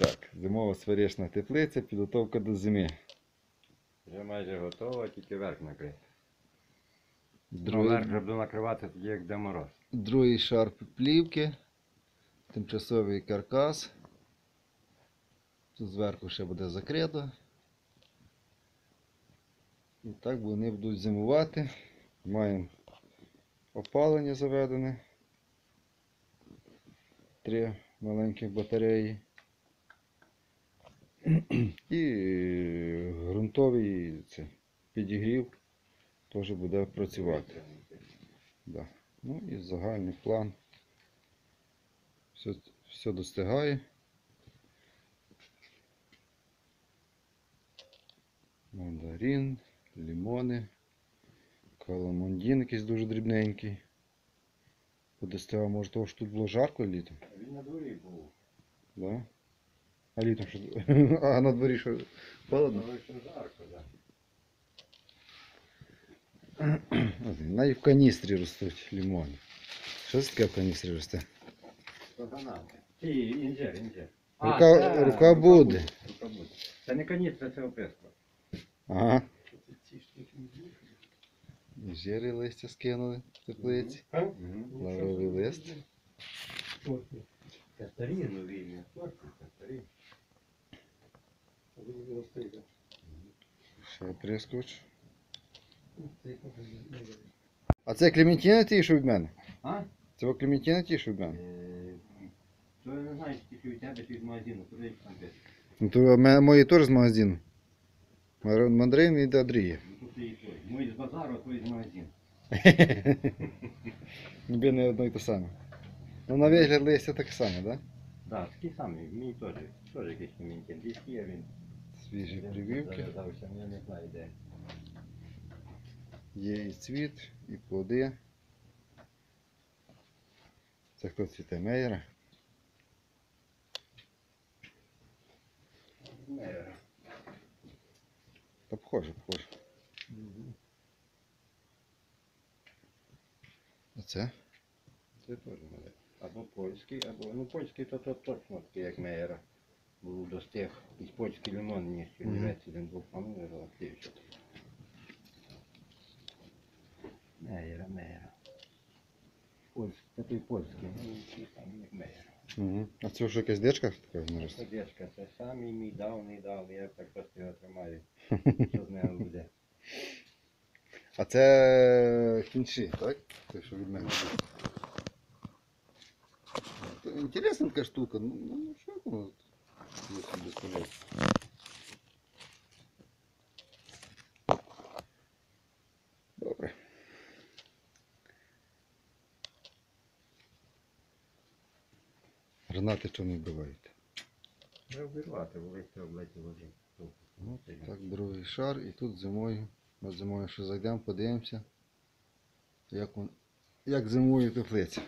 Так, зимова сферична теплиця, підготовка до зими. Вже майже готово, тільки верх накрити. Другий, верх вже буду накривати тоді, як де мороз. другий шар плівки, тимчасовий каркас. Тут зверху ще буде закрито. І так вони будуть зимувати. Маємо опалення заведене. Три маленькі батареї. І е, ґрунтовий це, підігрів теж буде працювати. Да. Ну і загальний план. Все, все достигає. Мандарин, лимони, каламандін якийсь дуже дрібненький. Подостигав, може того, що тут було жарко літом? Він на дворі був. Да? А літом що? А на дворі що? Холодно? Але що жарко, так. Навіть в каністрі ростуть лимони. Що це таке в каністрі росте? То гранати. Ті, інжир, інжир. Рука- це- рука буде. Рука буде. Це не каністра, це описка. Ага. Жири листя скинули в теплиці. Лавровий лист. Це старі нові, Ще прискоч. А це Клементіна ті, що від мене? А? Це Клементіна ті, що від мене? Е, То я не знаю, скільки від тебе, чи від магазину, туди там десь. Ну то мої теж з магазину. Мар- Мандарин від Андрія. Ну, Тут і той. Мой з базару, а той з магазину. Ніби не одно і те саме. Ну на вигляд листя таке саме, так? Так, такі самі, мені теж, теж якийсь коментар. Десь є він. Свіжі прививки. Знаю. Є і цвіт, і плоди. Це хто цвіте Мейера? Та похоже, похоже. А це? Це теж мене. Або польський, або ну польський то, то точно такий, як Мейера. Був достиг. Якийсь польський лимон ніж Мгм. чернівець один був, а ну його активчик. Мейера, Мейера. Польський, це той польський, ну який там як Мейера. Угу. А це вже якась дечка така не росте? Сердечка, це самий мій давний дав, я так просто його тримаю. Що з нього буде? А це кінчі, так? Це що від мене. Це Інтересна така штука. Ну, ну що воно Добре. Гранати чого не вбивають. Не обірвати, велике облеті води. Ну, так, другий шар і тут зимою. От зимою ще зайдемо, подивимося, як, он, як зимує теплиця.